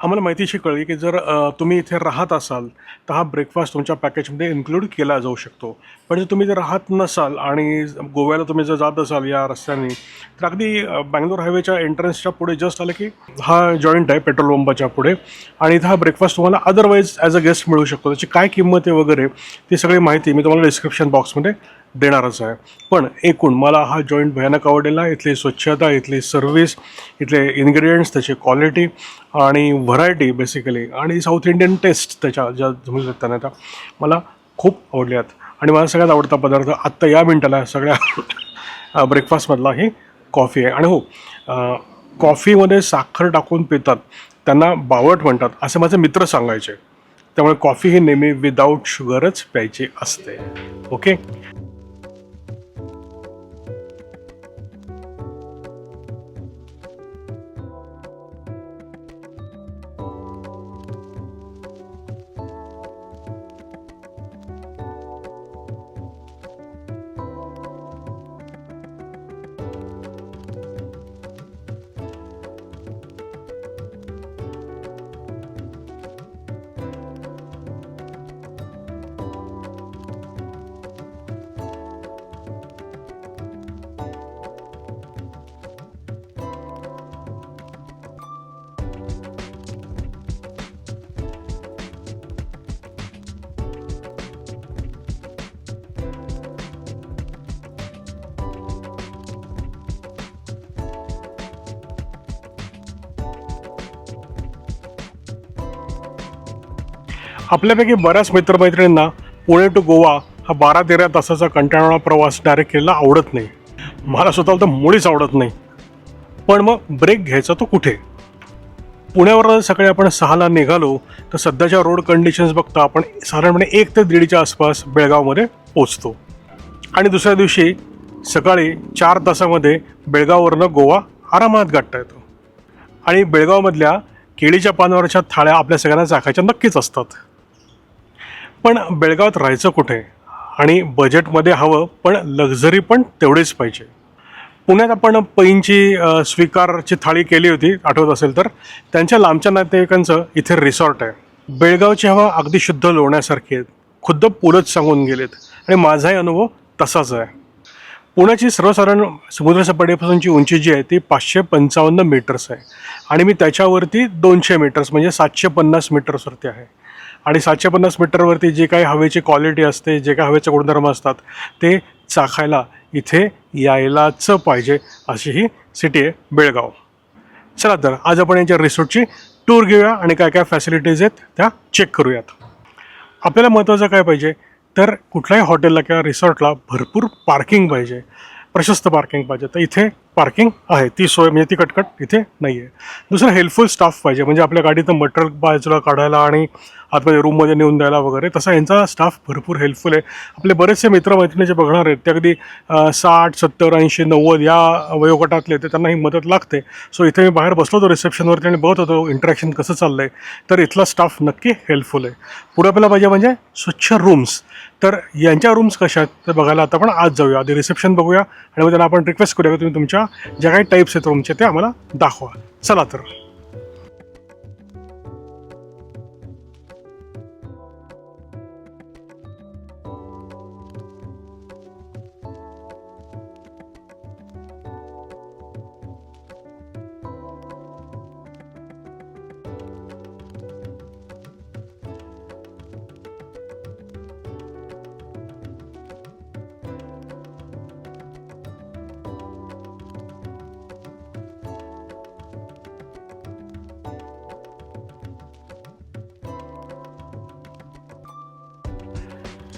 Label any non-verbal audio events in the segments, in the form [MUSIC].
आम्हाला माहितीशी कळली की जर तुम्ही इथे राहत असाल तर हा ब्रेकफास्ट तुमच्या पॅकेजमध्ये इन्क्लूड केला जाऊ शकतो. पण जर तुम्ही जर राहत नसाल आणि गोव्याला तुम्ही जर जात असाल या रस्त्याने तर अगदी बँगलोर हायवेच्या एंट्रन्सच्या पुढे जस्ट आलं की हा जॉईंट आहे पेट्रोल पंपाच्या पुढे. आणि इथं हा ब्रेकफास्ट तुम्हाला अदरवाईज ॲज अ गेस्ट मिळू शकतो. त्याची काय किंमत आहे वगैरे ती सगळी माहिती मी तुम्हाला डिस्क्रिप्शन बॉक्समध्ये देणारच आहे. पण एकूण मला हा जॉईंट भयानक आवडलेला आहे इथली स्वच्छता इथली सर्व्हिस इथले इन्ग्रेडियंट्स त्याची क्वालिटी आणि व्हरायटी बेसिकली आणि साऊथ इंडियन टेस्ट त्याच्या ज्या म्हणू त्यांना त्या मला खूप आवडल्यात आणि मला सगळ्यात आवडता पदार्थ आत्ता या मिनटाला सगळ्या [LAUGHS] ब्रेकफास्टमधला ही कॉफी आहे. आणि हो कॉफीमध्ये साखर टाकून पितात त्यांना बावट म्हणतात असे माझे मित्र सांगायचे. त्यामुळे कॉफी ही नेहमी विदाऊट शुगरच प्यायची असते. ओके आपल्यापैकी बऱ्याच मित्रमैत्रिणींना पुणे टू गोवा हा बारा तेरा तासाचा कंटाळा प्रवास डायरेक्ट केलेला आवडत नाही. मला स्वतःला तर मुळीच आवडत नाही. पण मग ब्रेक घ्यायचा तो कुठे? पुण्यावर सकाळी आपण सहाला निघालो तर सध्याच्या रोड कंडिशन्स बघता आपण साधारणपणे एक ते दीडच्या आसपास बेळगावमध्ये पोचतो आणि दुसऱ्या दिवशी सकाळी चार तासामध्ये बेळगाववरनं गोवा आरामात गाठता येतो. आणि बेळगावमधल्या केळीच्या पानावरच्या थाळ्या आपल्या सगळ्यांना चाखायच्या नक्कीच असतात. पण बेळगावात राहायचं कुठे? आणि बजेटमध्ये हवं पण लक्झरी पण तेवढीच पाहिजे. पुण्यात आपण पैंची स्वीकारची थाळी केली होती आठवत असेल तर. त्यांच्या लांबच्या नातेवाईकांचं इथे रिसॉर्ट आहे. बेळगावची हवा अगदी शुद्ध लोण्यासारखी आहे. खुद्द पुलच सांगून गेलेत. आणि माझाही अनुभव तसाच आहे. पुण्याची सर्वसाधारण समुद्रसपाटीपासूनची उंची जी आहे ती पाचशे पंचावन्न मीटर्स आहे. आणि मी त्याच्यावरती दोनशे मीटर्स म्हणजे सातशे पन्नास मीटर्सवरती आहे. आणि सातशे पन्नास मीटरवरती जे काही हवेची क्वालिटी असते जे काही हवेचे गुणधर्म असतात ते चाखायला इथे यायलाच पाहिजे अशी ही सिटी आहे बेळगाव. चला तर आज आपण यांच्या रिसॉर्टची टूर घेऊया आणि काय काय फॅसिलिटीज आहेत त्या चेक करूयात. आपल्याला महत्त्वाचं काय पाहिजे? तर कुठल्याही हॉटेलला किंवा रिसॉर्टला भरपूर पार्किंग पाहिजे. प्रशस्त पार्किंग पाहिजे. तर इथे पार्किंग आहे. ती सोय म्हणजे ती कटकट इथे नाही आहे दुसरं हेल्पफुल स्टाफ पाहिजे. म्हणजे आपल्या गाडीचं मटेरियल बाजूला काढायला आणि आतमध्ये रूममध्ये नेऊन द्यायला वगैरे. तसा यांचा स्टाफ भरपूर हेल्पफुल आहे. आपले बरेचसे मित्रमैत्रिणी जे बघणार आहेत ते अगदी साठ सत्तर ऐंशी नव्वद या वयोगटातले ते त्यांना ही मदत लागते. सो इथे मी बाहेर बसलो होतो रिसेप्शनवरती आणि बघत होतो इंटरॅक्शन कसं चाललं आहे तर इथला स्टाफ नक्की हेल्पफुल आहे. पुढे आपल्याला पाहिजे म्हणजे स्वच्छ रूम्स तर यांच्या रूम्स कशा आहेत ते बघायला आता आपण आज जाऊया. आधी रिसेप्शन बघूया आणि मग त्यांना आपण रिक्वेस्ट करूया की तुम्ही तुमच्या ज्या काही टाईप्स आहेत रूमचे ते आम्हाला दाखवा. चला तर.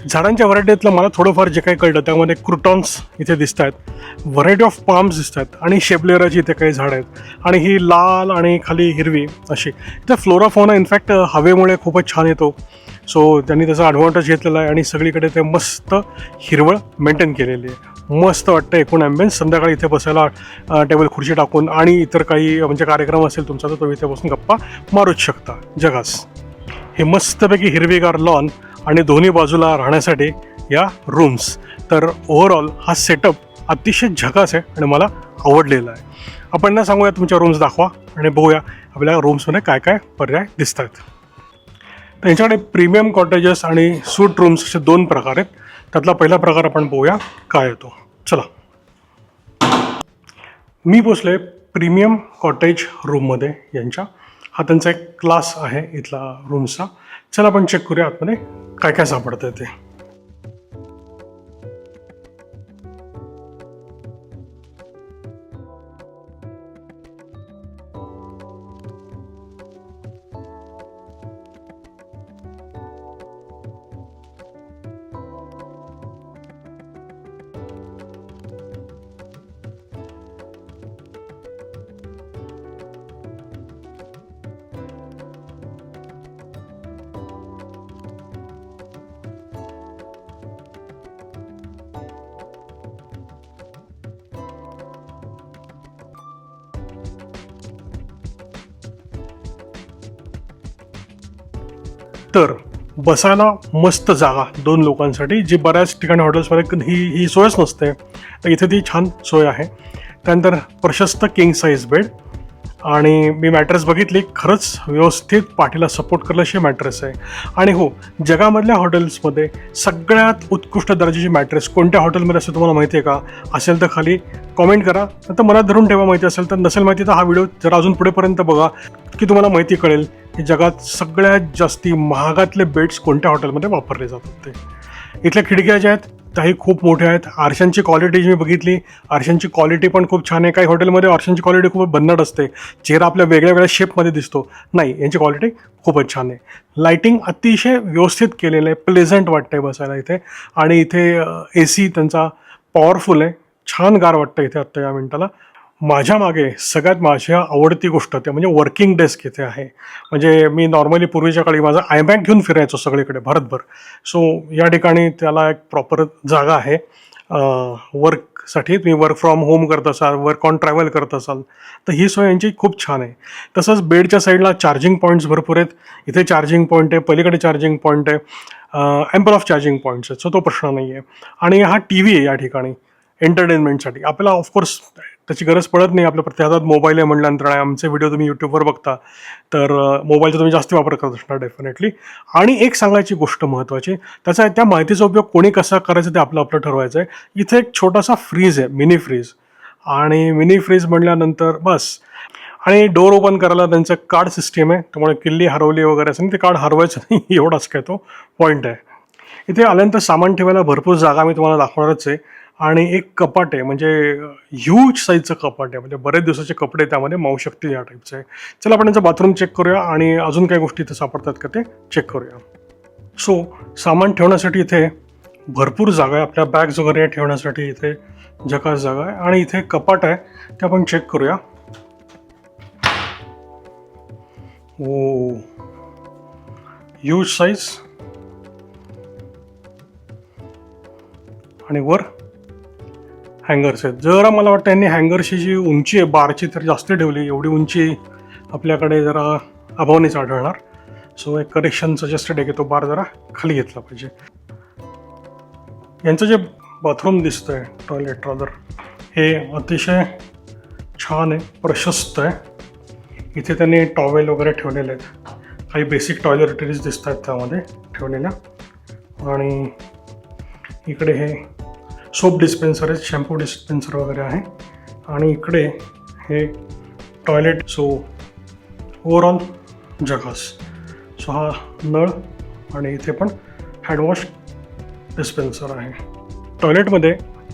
झाडांच्या व्हरायटीतलं मला थोडंफार जे काही कळलं त्यामध्ये क्रुटॉन्स इथे दिसत आहेत व्हरायटी ऑफ पाम्स दिसत आहेत आणि शेपलेराची इथे काही झाडं आहेत. आणि ही लाल आणि खाली हिरवी अशी. इथे फ्लोराफोना इनफॅक्ट हवेमुळे खूपच छान येतो. सो त्यांनी त्याचा ॲडव्हान्टेज घेतलेला आहे आणि सगळीकडे ते मस्त हिरवळ मेंटेन केलेली आहे. मस्त वाटतं एकूण ॲम्बियन्स संध्याकाळी इथे बसायला टेबल खुर्ची टाकून आणि इतर काही म्हणजे कार्यक्रम असेल तुमचा तर तुम्ही इथे बसून गप्पा मारूच शकता. जगास. हे मस्तपैकी हिरवीगार लॉन आणि दोन्ही बाजूला राहण्यासाठी या रूम्स तर ओव्हरऑल हा सेटअप अतिशय झकास आहे आणि मला आवडलेला आहे. आपण ना सांगूया तुमच्या रूम्स दाखवा आणि बघूया आपल्या रूम्समध्ये काय काय पर्याय दिसत आहेत त्यांच्याकडे प्रीमियम कॉटेजेस आणि सूट रूम्स असे दोन प्रकार आहेत. त्यातला पहिला प्रकार आपण बघूया काय येतो चला. मी पोचले प्रीमियम कॉटेज रूममध्ये यांच्या. हा त्यांचा एक क्लास आहे इथला रूम्सचा चला आपण चेक करूया आतमध्ये. काय काय सापडतं ते? तर बसायला मस्त जागा दोन लोकांसाठी जी बऱ्याच ठिकाणी हॉटेल्समध्ये ही ही सोयच नसते. तर इथे ती छान सोय आहे. त्यानंतर प्रशस्त किंग साईज बेड आणि मी मॅट्रेस बघितली खरंच व्यवस्थित पाठीला सपोर्ट करल्याशी मॅट्रेस आहे. आणि हो जगामधल्या हॉटेल्समध्ये सगळ्यात उत्कृष्ट दर्जाची मॅट्रेस कोणत्या हॉटेलमध्ये असेल तुम्हाला माहिती आहे का? असेल तर खाली कॉमेंट करा. तर मला धरून ठेवा माहिती असेल तर. नसेल माहिती तर हा व्हिडिओ जरा अजून पुढेपर्यंत बघा की तुम्हाला माहिती कळेल की जगात सगळ्यात जास्ती महागातले बेड्स कोणत्या हॉटेलमध्ये वापरले जातात ते. इथल्या खिडक्या ज्या आहेत त्याही खूप मोठे आहेत. आरशांची क्वालिटी मी बघितली. आरशांची क्वालिटी पण खूप छान आहे. काही हॉटेलमध्ये आरशांची क्वालिटी खूप भन्नाट असते. चेहरा आपल्या वेगळ्या वेगळ्या शेपमध्ये दिसतो. नाही यांची क्वालिटी खूपच छान आहे. लाईटिंग अतिशय व्यवस्थित केलेलं आहे. प्लेझंट वाटतंय बसायला इथे. आणि इथे ए सी त्यांचा पॉवरफुल आहे. छान गार वाटतं इथे आत्ता या मिनिटाला माझ्या मागे सगळ्यात माझी आवडती गोष्ट ते म्हणजे वर्किंग डेस्क इथे आहे. म्हणजे मी नॉर्मली पूर्वीच्या काळी माझा आयबॅग घेऊन फिरायचो सगळीकडे भारतभर. सो या ठिकाणी त्याला एक प्रॉपर जागा आहे. वर्कसाठी तुम्ही वर्क फ्रॉम होम करत असाल वर्क ऑन ट्रॅव्हल करत असाल तर ही सोय यांची खूप छान आहे. तसंच बेडच्या साईडला चार्जिंग पॉईंट्स भरपूर आहेत. इथे चार्जिंग पॉईंट आहे पलीकडे चार्जिंग पॉईंट आहे. ॲम्पल ऑफ चार्जिंग पॉईंट्स आहेत. सो तो प्रश्न नाही आहे आणि हा टी व्ही आहे या ठिकाणी एंटरटेनमेंटसाठी आपल्याला ऑफकोर्स त्याची गरज पडत नाही. आपल्या प्रत्येक हातात मोबाईल आहे म्हटल्यानंतर आणि आमचे व्हिडिओ तुम्ही यूट्यूबवर बघता तर मोबाईलचा तुम्ही जास्त वापर करत असणार डेफिनेटली आणि एक सांगायची गोष्ट महत्त्वाची त्याचा त्या माहितीचा उपयोग कोणी कसा करायचा ते आपलं आपलं ठरवायचं आहे इथे एक छोटासा फ्रीज आहे मिनी फ्रीज आणि मिनी फ्रीज म्हटल्यानंतर बस. आणि डोर ओपन करायला त्यांचं कार्ड सिस्टीम आहे. त्यामुळे किल्ली हरवली वगैरे असं ते कार्ड हरवायचं नाही [LAUGHS] एवढाच काय तो पॉईंट आहे. इथे आल्यानंतर सामान ठेवायला भरपूर जागा मी तुम्हाला दाखवणारच आहे. आणि एक कपाट आहे म्हणजे ह्यूज साईजचं कपाट आहे. म्हणजे बरेच दिवसाचे कपडे त्यामध्ये मावू शकतील या टाईपचे आहे. चला आपण त्यांचं बाथरूम चेक करूया आणि अजून काही गोष्टी इथे सापडतात का ते चेक करूया. सो सामान ठेवण्यासाठी इथे भरपूर जागा आहे. आपल्या बॅग्स वगैरे ठेवण्यासाठी इथे जकास जागा आहे. आणि इथे कपाट आहे ते आपण चेक करूया. ओ ह्यूज साईज आणि वर हँगर्स आहेत. जरा मला वाटतं यांनी हँगरची जी उंची आहे बारची तर जास्त ठेवली एवढी उंची आपल्याकडे जरा अभावनेच आढळणार. सो एक करेक्शन सजेस्टेड आहे की तो बार जरा खाली घेतला पाहिजे. यांचं जे बाथरूम दिसतं आहे टॉयलेट रादर हे अतिशय छान आहे प्रशस्त आहे. इथे त्यांनी टॉवेल वगैरे ठेवलेले आहेत. काही बेसिक टॉयलेटरीज दिसत आहेत त्यामध्ये ठेवलेल्या. आणि इकडे हे सोप डिस्पेन्सर आहे शॅम्पू डिस्पेन्सर वगैरे आहे. आणि इकडे हे टॉयलेट सो ओवरऑल जगास. सो हा नळ आणि इथे पण हँडवॉश डिस्पेन्सर आहे. टॉयलेटमध्ये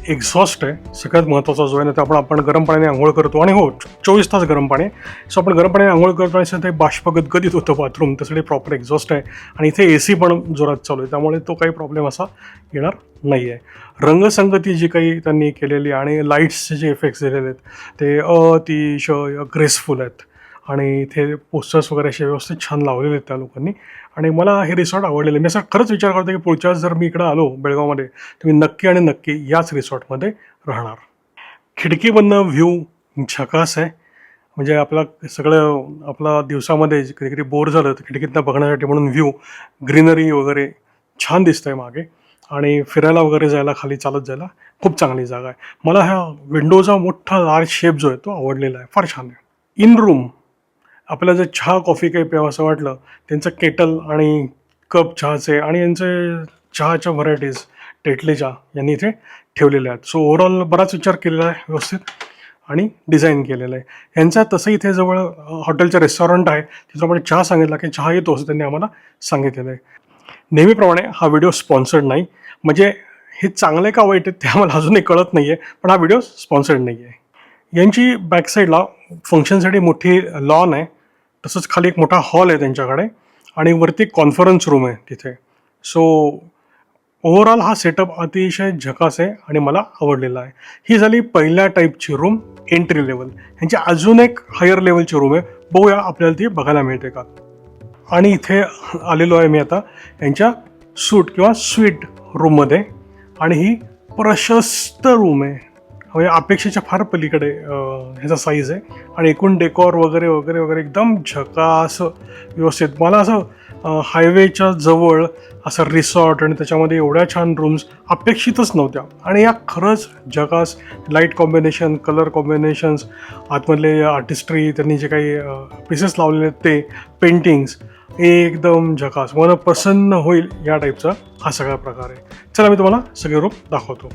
एक्झॉस्ट आहे. सगळ्यात महत्त्वाचा जो आहे ना ते आपण आपण गरम पाण्याने आंघोळ करतो. आणि हो चोवीस तास गरम पाणी. सो आपण गरम पाण्याने आंघोळ करतो आणि ते बाष्प गदगदित होतं बाथरूम त्यासाठी प्रॉपर एक्झॉस्ट आहे. आणि इथे ए सी पण जोरात चालू आहे. त्यामुळे तो काही प्रॉब्लेम असा येणार नाही आहे रंगसंगती जी काही त्यांनी केलेली आणि लाईट्सचे जे इफेक्ट्स दिलेले आहेत ते अतिशय ग्रेसफुल आहेत. आणि इथे पोस्टर्स वगैरे असे व्यवस्थित छान लावलेले आहेत त्या लोकांनी. आणि मला हे रिसॉर्ट आवडलेलं आहे. मी असा खरंच विचार करतो की पुढच्या जर मी इकडं आलो बेळगावमध्ये तर मी नक्की आणि नक्की याच रिसॉर्टमध्ये राहणार. खिडकीमधनं व्ह्यू झकास आहे. म्हणजे आपला सगळं आपला दिवसामध्ये कधी कधी बोर झालं तर खिडकीतनं बघण्यासाठी म्हणून व्ह्यू ग्रीनरी वगैरे छान दिसतं आहे मागे. आणि फिरायला वगैरे जायला खाली चालत जायला खूप चांगली जागा आहे. मला ह्या विंडोचा मोठा लार्ज शेप जो आहे तो आवडलेला आहे. फार छान आहे. इन रूम आपल्याला जर चहा कॉफी काही प्यावं असं वाटलं त्यांचं केटल आणि कप चहाचे आणि यांचे चहाच्या व्हरायटीज टेटलेच्या यांनी इथे ठेवलेल्या आहेत. सो ओव्हरऑल बराच विचार केलेला आहे व्यवस्थित आणि डिझाईन केलेलं आहे. यांचा तसं इथे जवळ हॉटेलचं रेस्टॉरंट आहे तिथं आपण चहा सांगितला की चहा येतो असं त्यांनी आम्हाला सांगितलेलं आहे. नेहमीप्रमाणे हा व्हिडिओ स्पॉन्सर्ड नाही. म्हणजे हे चांगले का वाईट आहे ते आम्हाला अजूनही कळत नाही आहे पण हा व्हिडिओ स्पॉन्सर्ड नाही आहे यांची बॅकसाईडला फंक्शनसाठी मोठी लॉन आहे. तसंच खाली एक मोठा हॉल आहे त्यांच्याकडे आणि वरती कॉन्फरन्स रूम आहे तिथे. सो ओव्हरऑल हा सेटअप अतिशय झकास आहे आणि मला आवडलेला आहे. ही झाली पहिल्या टाईपची रूम एंट्री लेवल ह्यांची अजून एक हायर लेवलची रूम आहे. बघूया आपल्याला ती बघायला मिळते का? आणि इथे आलेलो आहे मी आता यांच्या सूट किंवा स्वीट रूममध्ये आणि ही प्रशस्त रूम आहे. म्हणजे अपेक्षेच्या फार पलीकडे ह्याचा साईज आहे. आणि एकूण डेकॉर वगैरे वगैरे वगैरे एकदम झकास व्यवस्थित. मला असं हायवेच्या जवळ असं रिसॉर्ट आणि त्याच्यामध्ये एवढ्या छान रूम्स अपेक्षितच नव्हत्या. आणि या खरंच जगास लाइट कॉम्बिनेशन कलर कॉम्बिनेशन्स आतमधले आर्टिस्ट्री त्यांनी जे काही पीसेस लावलेले आहेत ते पेंटिंग्स एकदम झकास. मन प्रसन्न होईल या टाईपचा हा सगळा प्रकार आहे. चला मी तुम्हाला सगळे रूम दाखवतो.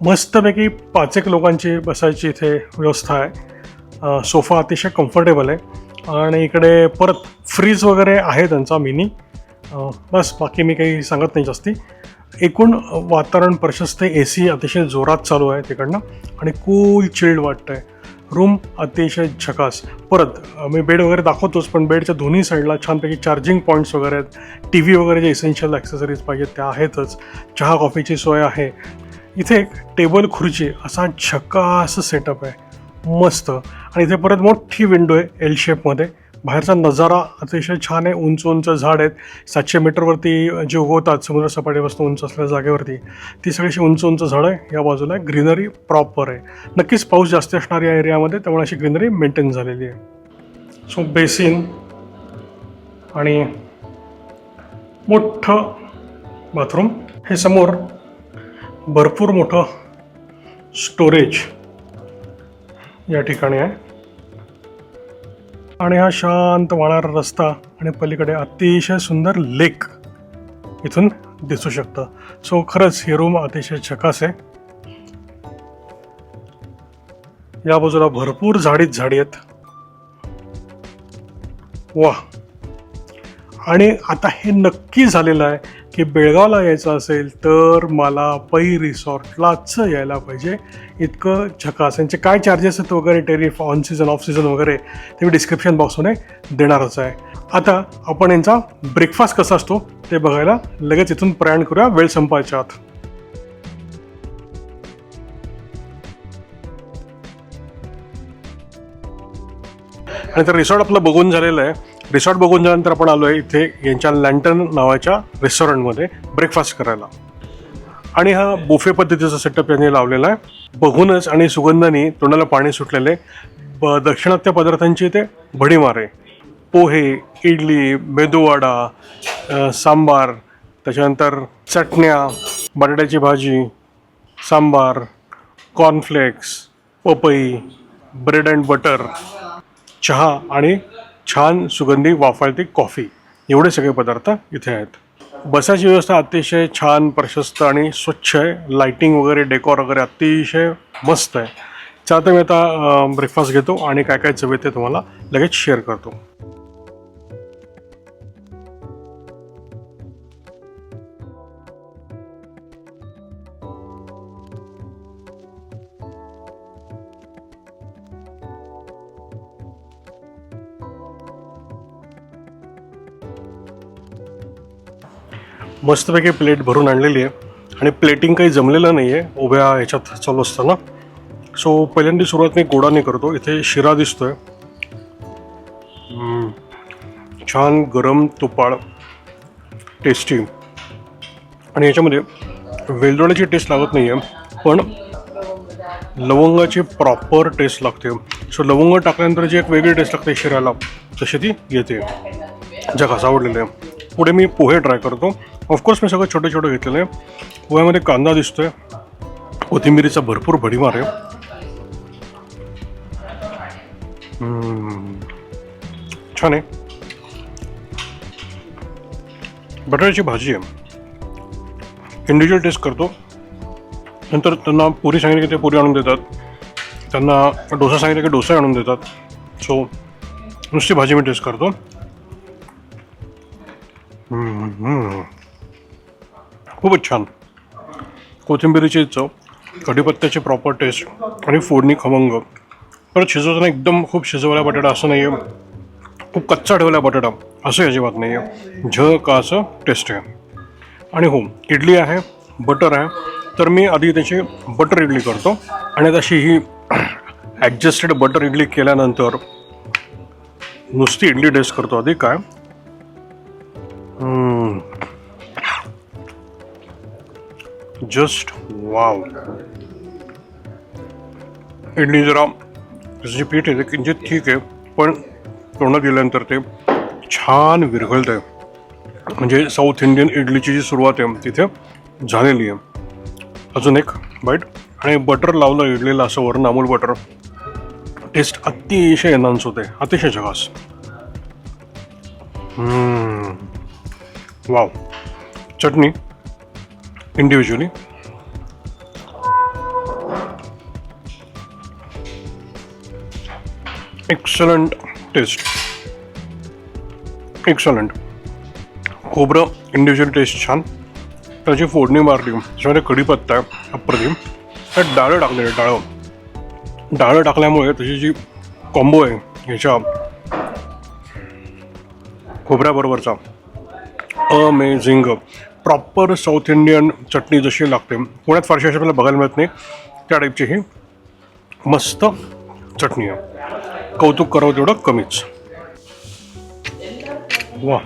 मस्तपैकी पाच एक लोकांची बसायची इथे व्यवस्था आहे. सोफा अतिशय कम्फर्टेबल आहे. आणि इकडे परत फ्रीज वगैरे आहे त्यांचा मिनी बस बाकी मी काही सांगत नाही जास्ती. एकूण वातावरण प्रशस्त ए सी अतिशय जोरात चालू आहे तिकडनं. आणि कूल चिल्ड वाटतं आहे रूम अतिशय झकास. परत मी बेड वगैरे दाखवतोच पण बेडच्या दोन्ही साईडला छानपैकी चार्जिंग पॉईंट्स वगैरे आहेत. टी व्ही वगैरे जे इसेन्शियल ॲक्सेसरीज पाहिजेत त्या आहेतच. चहा कॉफीची सोय आहे. इथे एक टेबल खुर्ची असा झकास सेटअप आहे. मस्त. आणि इथे परत मोठी विंडो आहे एल शेपमध्ये बाहेरचा नजारा अतिशय छान आहे. उंच उंच झाड आहेत. सातशे मीटरवरती जे उगवतात समुद्रसपाटीपासून उंच असलेल्या जागेवरती ती सगळीशी उंच उंच झाडं आहे या बाजूला ग्रीनरी प्रॉपर आहे. नक्कीच पाऊस जास्त असणार या एरियामध्ये त्यामुळे अशी ग्रीनरी मेंटेन झालेली आहे. सो बेसिन आणि मोठं बाथरूम हे समोर भरपूर मोठं स्टोरेज या ठिकाणी आहे. आणि हा शांत वाहणारा रस्ता आणि पलीकडे अतिशय सुंदर लेक इथून दिसू शकतं. सो खरंच ही रूम अतिशय झकास आहे. या बाजूला भरपूर झाडीत झाडी आहेत. वा आणि आता हे नक्की झालेलं आहे की बेळगावला यायचं असेल तर मला पै रिसॉर्टलाच यायला पाहिजे. इतकं झकास. यांचे काय चार्जेस आहेत वगैरे tariff on season off season वगैरे ते मी डिस्क्रिप्शन बॉक्समध्ये देणारच आहे. आता आपण यांचा ब्रेकफास्ट कसा असतो ते बघायला लगेच इथून प्रयाण करूया. वेळ संपायच्या आत. आणि तर रिसॉर्ट आपलं बघून झालेलं आहे. रिसॉर्ट बघून झाल्यानंतर आपण आलो आहे इथे यांच्या लँटन नावाच्या रेस्टॉरंटमध्ये ब्रेकफास्ट करायला. आणि हा बुफे पद्धतीचा सेटअप यांनी लावलेला आहे. बघूनच आणि सुगंधाने तोंडाला पाणी सुटलेले ब दक्षिणात्य पदार्थांची इथे भडीमार आहे पोहे इडली मेदूवाडा सांबार त्याच्यानंतर चटण्या बटाट्याची भाजी सांबार कॉर्नफ्लेक्स पपई ब्रेड अँड बटर चहा आणि छान सुगंधी वाफाळती कॉफी. एवढे सगळे पदार्थ इथे आहेत. बसाची व्यवस्था अतिशय छान प्रशस्त आणि स्वच्छ आहे. लाईटिंग वगैरे डेकॉर वगैरे अतिशय मस्त आहे. चालतं मी आता ब्रेकफास्ट घेतो आणि काय काय चव ते तुम्हाला लगेच शेअर करतो. मस्तपैकी प्लेट भरून आणलेली आहे. आणि प्लेटिंग काही जमलेलं नाही आहे उभ्या ह्याच्यात चालू असताना. सो पहिल्यांदा सुरुवात मी गोडाने करतो. इथे शिरा दिसतोय. छान गरम तुपाळ. टेस्टी आणि याच्यामध्ये वेलदोड्याची टेस्ट लागत नाही आहे पण लवंगाची प्रॉपर टेस्ट लागते. सो लवंग टाकल्यानंतर जी एक वेगळी टेस्ट लागते शिऱ्याला तशी ती येते. जगास आवडलेलं आहे. पुढे मी पोहे ट्राय करतो. ऑफकोर्स मी सगळं छोटे छोटे घेतलेलं आहे. पोह्यामध्ये कांदा दिसतोय. कोथिंबिरीचा भरपूर भडीमार आहे. छान आहे. बटाट्याची भाजी आहे. इंडिव्हिज्युअल टेस्ट करतो. नंतर त्यांना पुरी सांगितली की ते पुरी आणून देतात. त्यांना डोसा सांगितलं की डोसा आणून देतात. सो नुसती भाजी मी टेस्ट करतो. खूपच छान. कोथिंबिरीची चव कढीपत्त्याची प्रॉपर टेस्ट आणि फोडणी खमंग. परत शिजवताना एकदम खूप शिजवला बटाटा असं नाही आहे खूप कच्चा ठेवला बटाटा असं अजिबात नाही आहे झ का असं टेस्ट आहे. आणि हो इडली आहे बटर आहे. तर मी आधी त्याची बटर इडली करतो. आणि तशी ही ॲडजस्टेड बटर इडली केल्यानंतर नुसती इडली टेस्ट करतो आधी. काय? Hmm. जस्ट वाव इडली जरा जी पीठ आहे ते किंचित ठीक आहे पण तोंडात गेल्यानंतर ते छान विरघळतं आहे म्हणजे साऊथ इंडियन इडलीची जी सुरुवात आहे तिथे झालेली आहे. अजून एक बाईट आणि बटर लावलं इडलीला असं वरून अमूल बटर टेस्ट अतिशय एनहान्स होते अतिशय जगास वाव. चटणी. इंडिव्हिज्युअली एक्सलंट टेस्ट एक्सलंट खोबरं इंडिव्हिज्युअल टेस्ट छान. त्याची फोडणी मारली. त्याच्यामध्ये कढीपत्ता आहे अप्रतिम त्यात डाळं टाकलेलं डाळं. डाळं टाकल्यामुळे त्याची जी कॉम्बो आहे ह्याच्या खोबऱ्याबरोबरचा. अमेझिंग प्रॉपर साऊथ इंडियन चटणी जशी लागते. पुण्यात फारशी अशी आपल्याला बघायला मिळत नाही. त्या टाईपची ही मस्त चटणी आहे. कौतुक करावं तेवढं कमीच. वा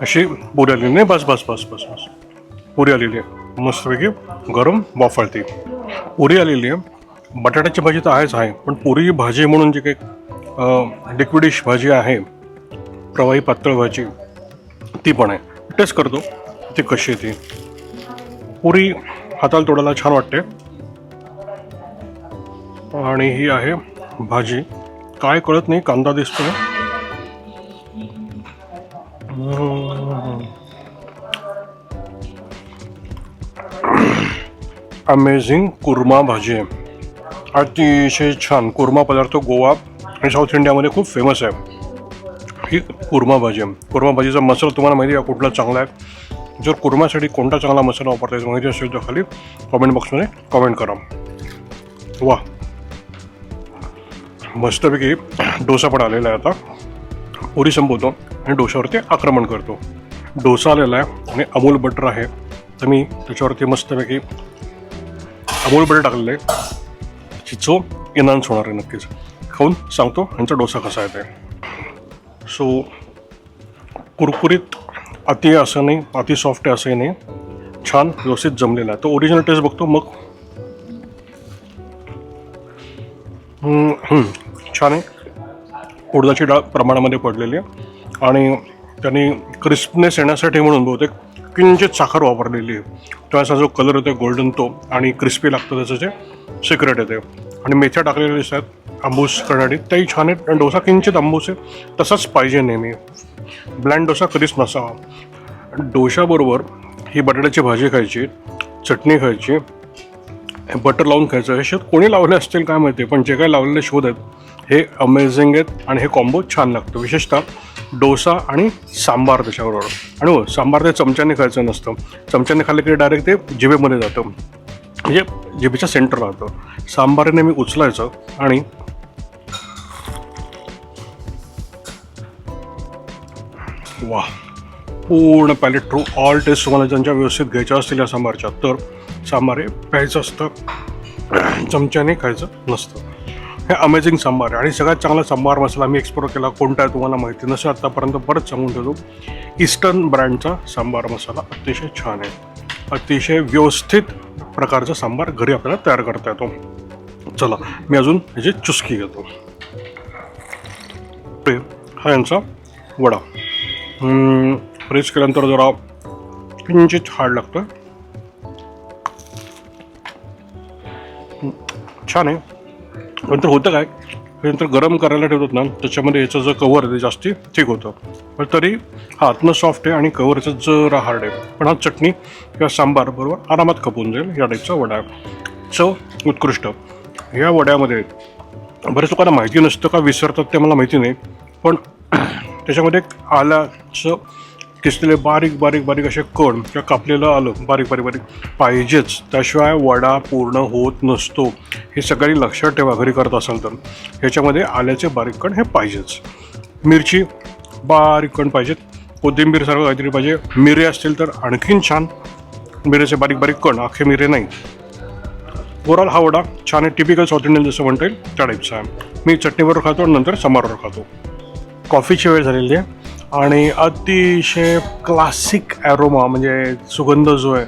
अशी पुरी आलेली नाही. बस बस बस बस बस. पुरी आलेली आहे. मस्तपैकी गरम वाफळते. पुरी आलेली आहे. बटाट्याची भाजी तर आहेच आहे. पण पुरी भाजी म्हणून जी काही लिक्विडिश भाजी आहे प्रवाही पातळ भाजी ती पण आहे. टेस्ट करतो. ती कशी आहे ती. पुरी हाताला तोडायला छान वाटते. आणि ही आहे भाजी. काय कळत नाही कांदा दिसतो अमेझिंग कुर्मा भाजी आहे. अतिशय छान. कुर्मा पदार्थ गोवा आणि साऊथ इंडियामध्ये खूप फेमस आहे. ही कुर्मा भाजी. आहे कुर्मा भाजीचा मसाला तुम्हाला माहिती आहे कुठला चांगला आहे? जर कुर्मासाठी कोणता चांगला मसाला वापरता येतो माहिती असेल तर खाली कमेंट बॉक्समध्ये कमेंट करा. वा मस्तपैकी डोसा पण आलेला आहे आता. पुरी संपवतो आणि डोशावरती आक्रमण करतो. डोसा आलेला आहे आणि अमूल बटर आहे. तर मी त्याच्यावरती मस्तपैकी अमूल बटर टाकलेलं आहे. चिचो इनान्स होणार आहे नक्कीच. खाऊन सांगतो ह्यांचा डोसा कसा आहे ते सो कुरकुरीत अति असं नाही अति सॉफ्ट आहे असंही नाही छान व्यवस्थित जमलेलं आहे. तो ओरिजिनल टेस्ट बघतो मग. छान आहे. उडदाची डाळ प्रमाणामध्ये पडलेली आहे. आणि त्यांनी क्रिस्पनेस येण्यासाठी म्हणून बहुतेक किंचित साखर वापरलेली आहे. त्याचा जो कलर येतो गोल्डन तो आणि क्रिस्पी लागतं त्याचं जे सिक्रेट येते आणि मेथ्या टाकलेल्या दिसतात आंबूस करण्यासाठी त्याही छान आहेत. आणि डोसा किंचित आंबूस आहे तसाच पाहिजे नेहमी. ब्लँड डोसा कधीच नसावा. डोशाबरोबर ही बटाट्याची भाजी खायची चटणी खायची बटर लावून खायचं हे शोध कोणी लावले असतील काय माहिती पण जे काय लावलेले शोध आहेत हे अमेझिंग आहेत आणि हे कॉम्बो छान लागतं. विशेषतः डोसा आणि सांबार त्याच्याबरोबर. आणि हो सांबार ते चमच्याने खायचं नसतं. चमच्याने खाल्लं की डायरेक्ट ते जिभेमध्ये जातं. म्हणजे जिभेच्या सेंटर राहतं सांबारीने मी उचलायचं आणि वा पूर्ण पॅलेट थ्रू ऑल टेस्ट तुम्हाला ज्यांच्या व्यवस्थित घ्यायच्या असतील या सांबारच्या तर सांबार हे प्यायचं असतं चमच्याने खायचं नसतं. हे अमेझिंग सांबार आहे आणि सगळ्यात चांगला सांबार मसाला मी एक्सप्लोर केला. कोणता आहे तुम्हाला माहिती नसेल आत्तापर्यंत परत सांगून ठेवतो ईस्टर्न ब्रँडचा सांबार मसाला अतिशय छान आहे. अतिशय व्यवस्थित प्रकारचा सांबार घरी आपल्याला तयार करता येतो. चला मी अजून ह्याची चुस्की घेतो. हा यांचा वडा. प्रेस केल्यानंतर जरा किंचित हार्ड लागतं छान आहे. नंतर होतं काय? नंतर गरम करायला ठेवतात ना त्याच्यामध्ये याचं जे कवर आहे ते जास्ती ठीक होतं. पण तरी हा आतनं सॉफ्ट आहे आणि कवरचं जरा हार्ड आहे. पण हा चटणी किंवा सांबार बरोबर आरामात खपून जाईल. या टाईपचा वडा. चव उत्कृष्ट. या वड्यामध्ये बऱ्याच लोकांना माहिती नसतं का विसरतात ते मला माहिती नाही. पण त्याच्यामध्ये आल्याचं किसलेले बारीक बारीक बारीक असे कण किंवा कापलेलं आलं. बारीक बारीक बारीक पाहिजेच. त्याशिवाय वडा पूर्ण होत नसतो. हे सगळ्यांनी लक्षात ठेवा घरी करत असाल तर. ह्याच्यामध्ये आल्याचे बारीक कण हे पाहिजेच. मिरची बारीक कण पाहिजेत. कोथिंबीरसारखं काहीतरी पाहिजे. मिरे असतील तर आणखीन छान. मिरेचे बारीक बारीक कण अख्खे मिरे नाही. ओवरऑल हा वडा छान आहे. टिपिकल साऊथ इंडियन जसं म्हणता येईल त्या टाईपचा आहे. मी चटणीबरोबर खातो आणि नंतर समारोह खातो. कॉफीची वेळ झालेली आहे. आणि अतिशय क्लासिक ॲरोमा म्हणजे सुगंध जो आहे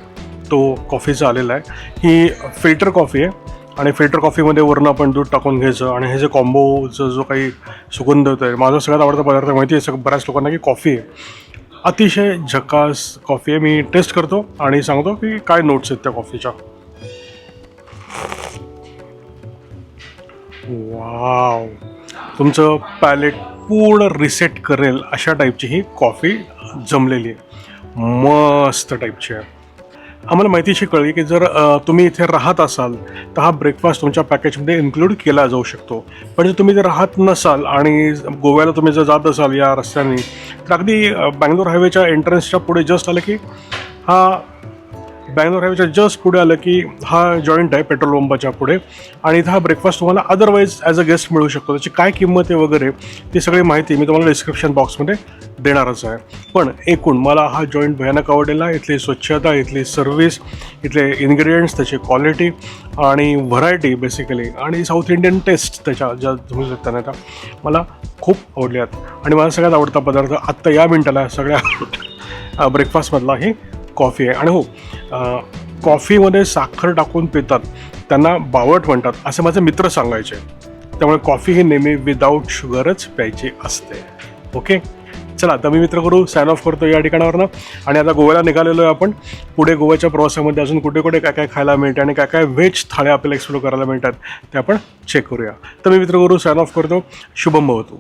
तो कॉफीचा आलेला आहे. ही फिल्टर कॉफी आहे. आणि फिल्टर कॉफीमध्ये वरून आपण दूध टाकून घ्यायचं. आणि हे जे कॉम्बोचं जो काही सुगंध होतं आहे माझा सगळ्यात आवडता पदार्थ माहिती आहे सग बऱ्याच लोकांना की कॉफी आहे. अतिशय झकास कॉफी आहे. मी टेस्ट करतो आणि सांगतो की काय नोट्स आहेत त्या कॉफीच्या वाव तुमचं पॅलेट पूर्ण रिसेट करेल अशा टाईपची ही कॉफी जमलेली आहे. मस्त टाईपची आहे. आम्हाला माहितीशी कळली की जर तुम्ही इथे राहत असाल तर हा ब्रेकफास्ट तुमच्या पॅकेजमध्ये इन्क्लूड केला जाऊ शकतो. पण जर तुम्ही जर राहत नसाल आणि गोव्याला तुम्ही जर जात असाल या रस्त्याने तर अगदी बँगलोर हायवेच्या एंट्रन्सच्या पुढे जस्ट आलं की हा बँगलोर हायवेच्या जस्ट पुढे आलं की हा जॉईंट आहे पेट्रोल पंपाच्या पुढे. आणि इथं हा ब्रेकफास्ट तुम्हाला अदरवाईज ॲज अ गेस्ट मिळू शकतो. त्याची काय किंमत आहे वगैरे ती सगळी माहिती मी तुम्हाला डिस्क्रिप्शन बॉक्समध्ये देणारच आहे. पण एकूण मला हा जॉईंट भयानक आवडलेला आहे. इथली स्वच्छता इथली सर्व्हिस इथले इन्ग्रेडियंट्स त्याची क्वालिटी आणि व्हरायटी बेसिकली आणि साऊथ इंडियन टेस्ट त्याच्या ज्या तुम्ही ना त्या मला खूप आवडल्यात आणि मला सगळ्यात आवडता पदार्थ आत्ता या मिनटाला सगळ्या [LAUGHS] ब्रेकफास्टमधला ही कॉफी आहे. आणि हो कॉफीमध्ये साखर टाकून पितात त्यांना बावट म्हणतात असे माझे मित्र सांगायचे. त्यामुळे कॉफी ही नेहमी विदाऊट शुगरच प्यायची असते. ओके? चला आता मी मित्र करू साइन ऑफ करतो या ठिकाणावरनं. आणि आता गोव्याला निघालेलो आहे आपण. पुढे गोव्याच्या प्रवासामध्ये अजून कुठे कुठे काय काय खायला मिळते आणि काय काय व्हेज थाळ्या आपल्याला एक्सप्लोर करायला मिळतात ते आपण चेक करूया. तर मी मित्र करू साइन ऑफ करतो. शुभम भवतू